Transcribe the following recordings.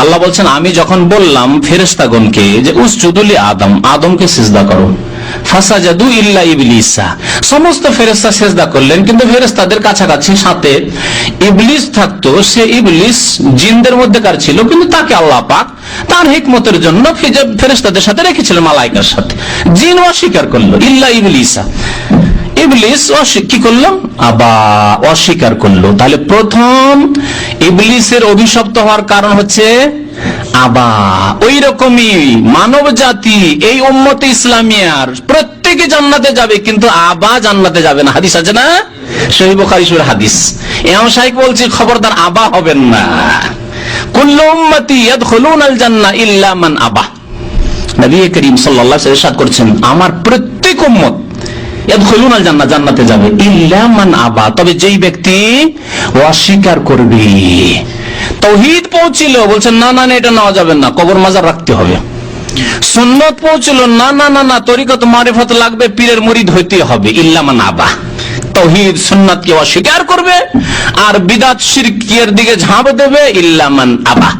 আল্লাহ বলছেন, আমি যখন বললাম ফেরেশতাগণকে যে উসজুদুলি আদম, আদমকে সিজদা করো। ফাসাজাদু ইল্লা ইবলিসা। সমস্ত ফেরেশতা সেজদা করলেন, কিন্তু ফেরেশতাদের কাছাকাছি সাথে ইবলিস থাকতো, সে ইবলিস জিনদের মধ্যেকার ছিল, কিন্তু তাকে আল্লাহ পাক তার হিকমতের জন্য ফেরেশতাদের সাথে রেখেছিলেন মালাইকার সাথে। জিন অস্বীকার করল, ইল্লা ইবলিসা। ইবলিস কি করল? আবা, অস্বীকার করল। তাহলে প্রথম ইবলিসের অভিশপ্ত হওয়ার কারণ হচ্ছে আবা। ওই রকমই মানব জাতি এই উম্মতে ইসলামিয়ার প্রত্যেকে জান্নাতে যাবে, কিন্তু আবা জান্নাতে যাবে না। হাদিস আছে না? হাদিস। ইমাম সাহেব বলছে, খবরদার আবা হবেন না। কুল্লু উম্মতি ইয়াদখুলুনাল জান্নাহ ইল্লা মান আবা। নবী করিম সাল্লাল্লাহু আলাইহি করছেন, আমার প্রত্যেক উম্মত আল জান্নাতে যাবে। ইল্লা আবা। তবে যেই ব্যক্তি অস্বীকার করবে, তৌহিদ পৌঁছিল বলছেন না না এটা নেওয়া যাবে না, কবর মাজার রাখতে হবে। সুন্নত পৌঁছিল, না না না না, তরিকত মারিফত লাগবে, পীরের মুরিদ হইতে হবে। ইল্লা মান আবা। তৌহিদ সুন্নাতকে অস্বীকার করবে, আর বিদাত শিরকিয়ের দিকে ঝাঁপ দেবে, ইল্লা মান আবা।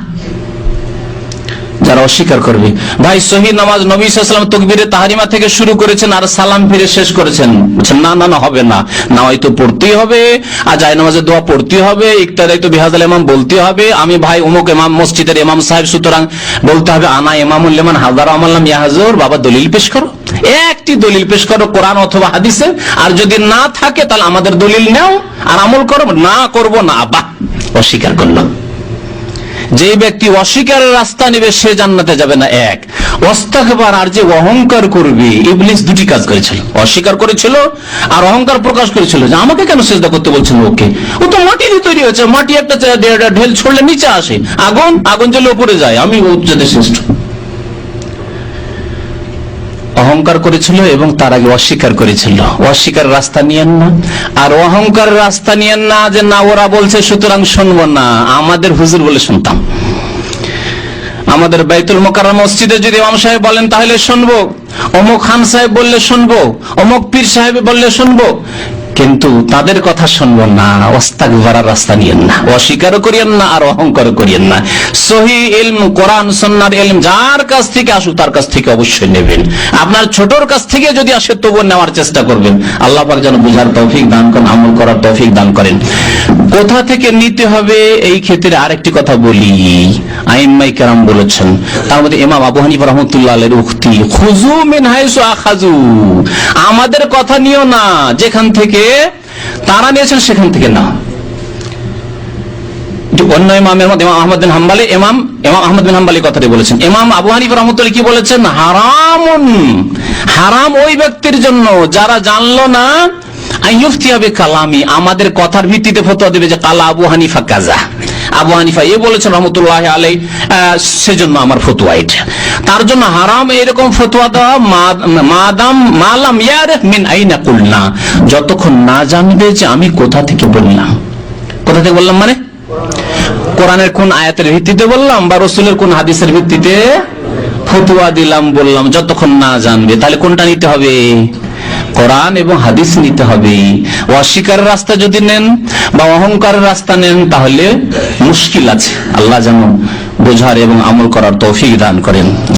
যারা অস্বীকার করবে। ভাই সহি নামাজ নবী সাল্লাম তকবিরে তাহারিমা থেকে শুরু করেছেন আর সালাম ফিরে শেষ করেছেন। না না না, হবে না। না হয়তো পড়তেই হবে। আর জায় নামাজের দোয়া পড়তে হবে। ইকতারাই তো বিহাজাল ইমাম বলতে হবে। আমি ভাই, অমুক ইমাম, মসজিদের ইমাম সাহেব, সুতরাং বলতে হবে, আনা ইমামুল ইমান হাজার আমাল্লাম ইয়াহাজুর বাবা, দলিল পেশ করো। একটি দলিল পেশ করো, কোরআন অথবা হাদিসে। আর যদি না থাকে, তাহলে আমাদের দলিল নাও, আর আমল করো। না, করব না, বাহ, অস্বীকার করলাম। যে ব্যক্তি অস্বীকারের রাস্তা নেবে, সে জান্নাতে যাবে না এক। অস্তাকবার আর যে অহংকার করবে, ইবলিস দুটি কাজ করেছিল। অস্বীকার করেছিল আর অহংকার প্রকাশ করেছিল। যে আমাকে কেন চেষ্টা করতে বলছেন ওকে ও তো মাটি দিয়ে তৈরি হয়েছে। মাটি একটা ঢেল ছড়লে নিচে আসে। আগুন আগুন জ্বলে উপরে যায়। আমি উচ্চতে শ্রেষ্ঠ। অহংকার করেছিল এবং তার আগে অস্বীকার করেছিল। অস্বীকার রাস্তা নিয়েন না। আর অহংকার রাস্তা নিয়েন না যে না, ওরা বলছে, সুতরাং শুনব না। আমাদের হুজুর বলে শুনতাম। আমাদের বাইতুল মোকার মসজিদে যদি ইমাম সাহেব বলেন, তাহলে শুনব। অমুক খান সাহেব বললে শুনব। অমুক পীর সাহেব বললে শুনব। কিন্তু তাদের কথা শুনব না। অস্তাক ভরার রাস্তা নিয়েন না। অস্বীকারও করিয়েন না আর অহংকারও করিয়েন না। সহি ইলম, কোরআন সন্ন্যার ইলম যার কাছ থেকে আসুক তার কাছ থেকে অবশ্যই নেবেন। আপনার ছোটর কাছ থেকে যদি আসে তবু নেওয়ার চেষ্টা করবেন। আল্লাহ পাক যেন বুঝার তৌফিক দান করেন, আমল করার তৌফিক দান করেন। কোথা থেকে নিতে হবে এই ক্ষেত্রে আরেকটি কথা বলি। আইম্মাই কেরাম বলেছেন, তার মধ্যে ইমাম আবু হানিফা রহমতুল্লাহ আলের উক্তি খুজু মিন হাইসু আখাজু আমাদের কথা নিও না, যেখান থেকে তারা নিয়েছেন সেখান থেকে না। অন্য ইমামের মধ্যে ইমাম আহমদ বিন হাম্বালি, ইমাম ইমাম আহমদ বিন হাম্বালি কথাটি বলেছেন। এমাম আবু হানিফ রহমতুল্লাহ কি বলেছেন? হারাম হারাম ওই ব্যক্তির জন্য যারা জানলো না আইয়ুফতি হবে কালামি, আমাদের কথার ভিত্তিতে ফতোয়া দেবে যে কালা আবু হানিফা কাজা। আবু হানিফা এ বলেছেন রহমতুল্লাহ আলাই সেজন্য আমার ফতোয়া এটা। তার জন্য হারাম এরকম ফতোয়া দেওয়া মাদাম, মালাম ইয়ার মিন আইনা কুলনা। যতক্ষণ না জানবে যে আমি কোথা থেকে বললাম। কোথা থেকে বললাম মানে? কোরআনের কোন আয়াতের ভিত্তিতে বললাম বা রসুলের কোন হাদিসের ভিত্তিতে ফতুয়া দিলাম বললাম, যতক্ষণ না জানবে। তাহলে কোনটা নিতে হবে? কোরআন এবং হাদিস নিতে হবে। অস্বীকারের রাস্তা যদি নেন বা অহংকারের রাস্তা নেন, তাহলে মুশকিল আছে। আল্লাহ যেন বোঝার এবং আমল করার তৌফিক দান করেন।